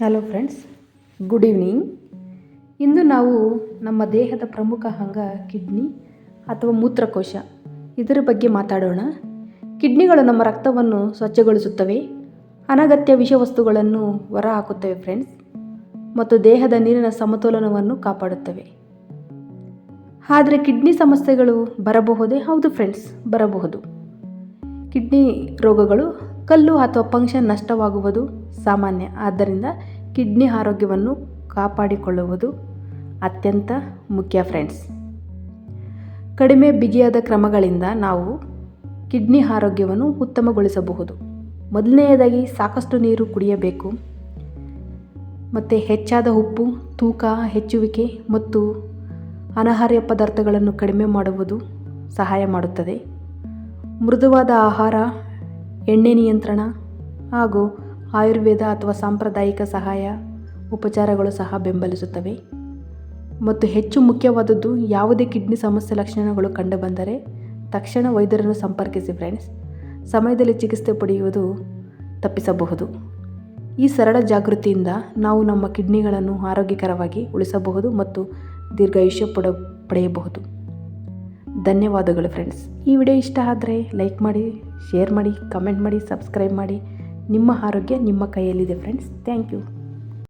Hello friends good evening ಇಂದು ನಾವು ನಮ್ಮ ದೇಹದ ಪ್ರಮುಖ ಅಂಗ ಕಿಡ್ನಿ ಅಥವಾ ಮೂತ್ರಕೋಶ. ಇದರ ಬಗ್ಗೆ ಮಾತಾಡೋಣ. ಕಿಡ್ನಿಗಳು ನಮ್ಮ ರಕ್ತವನ್ನು ಸ್ವಚ್ಛಗೊಳಿಸುತ್ತವೆ. ಅನಗತ್ಯ ವಿಷವಸ್ತುಗಳನ್ನು ಹೊರಹಾಕುತ್ತವೆ ಫ್ರೆಂಡ್ಸ್ ಮತ್ತು ದೇಹದ ನೀರಿನ ಸಮತೋಲನವನ್ನು ಕಾಪಾಡುತ್ತವೆ. ಆದರೆ ಕಿಡ್ನಿ ಸಮಸ್ಯೆಗಳು ಬರಬಹುದೇ? ಹೌದು ಫ್ರೆಂಡ್ಸ್ ಬರಬಹುದು. ಕಿಡ್ನಿ ರೋಗಗಳು, ಕಲ್ಲು ಅಥವಾ ಫಂಕ್ಷನ್ ನಷ್ಟವಾಗುವುದು ಸಾಮಾನ್ಯ. ಆದ್ದರಿಂದ ಕಿಡ್ನಿ ಆರೋಗ್ಯವನ್ನು ಕಾಪಾಡಿಕೊಳ್ಳುವುದು ಅತ್ಯಂತ ಮುಖ್ಯ ಫ್ರೆಂಡ್ಸ್. ಕಡಿಮೆ ಬಿಗಿಯಾದ ಕ್ರಮಗಳಿಂದ ನಾವು ಕಿಡ್ನಿ ಆರೋಗ್ಯವನ್ನು ಉತ್ತಮಗೊಳಿಸಬಹುದು. ಮೊದಲನೆಯದಾಗಿ ಸಾಕಷ್ಟು ನೀರು ಕುಡಿಯಬೇಕು. ಮತ್ತು ಹೆಚ್ಚಾದ ಉಪ್ಪು, ತೂಕ, ಹೆಚ್ಚುವಿಕೆ ಮತ್ತು ಅನಹಾರ್ಯ ಪದಾರ್ಥಗಳನ್ನು ಕಡಿಮೆ ಮಾಡುವುದು ಸಹಾಯ ಮಾಡುತ್ತದೆ. ಮೃದುವಾದ ಆಹಾರ, ಎಣ್ಣೆ ನಿಯಂತ್ರಣ ಹಾಗೂ ಆಯುರ್ವೇದ ಅಥವಾ ಸಾಂಪ್ರದಾಯಿಕ ಸಹಾಯ ಉಪಚಾರಗಳು ಸಹ ಬೆಂಬಲಿಸುತ್ತವೆ. ಮತ್ತು ಹೆಚ್ಚು ಮುಖ್ಯವಾದದ್ದು ಯಾವುದೇ ಕಿಡ್ನಿ ಸಮಸ್ಯೆ ಲಕ್ಷಣಗಳು ಕಂಡುಬಂದರೆ ತಕ್ಷಣ ವೈದ್ಯರನ್ನು ಸಂಪರ್ಕಿಸಿ ಫ್ರೆಂಡ್ಸ್ ಸಮಯದಲ್ಲಿ ಚಿಕಿತ್ಸೆ ಪಡೆಯುವುದು ತಪ್ಪಿಸಬಹುದು. ಈ ಸರಳ ಜಾಗೃತಿಯಿಂದ ನಾವು ನಮ್ಮ ಕಿಡ್ನಿಗಳನ್ನು ಆರೋಗ್ಯಕರವಾಗಿ ಉಳಿಸಬಹುದು ಮತ್ತು ದೀರ್ಘಾಯುಷ್ಯ ಪಡ, ಪಡೆಯಬಹುದು. ಧನ್ಯವಾದಗಳು ಫ್ರೆಂಡ್ಸ್ ಈ ವಿಡಿಯೋ ಇಷ್ಟ ಆದರೆ ಲೈಕ್ ಮಾಡಿ ಶೇರ್ ಮಾಡಿ ಕಮೆಂಟ್ ಮಾಡಿ ಸಬ್ಸ್ಕ್ರೈಬ್ ಮಾಡಿ. ನಿಮ್ಮ ಆರೋಗ್ಯ ನಿಮ್ಮ ಕೈಯಲ್ಲಿದೆ ಫ್ರೆಂಡ್ಸ್ ಥ್ಯಾಂಕ್ ಯು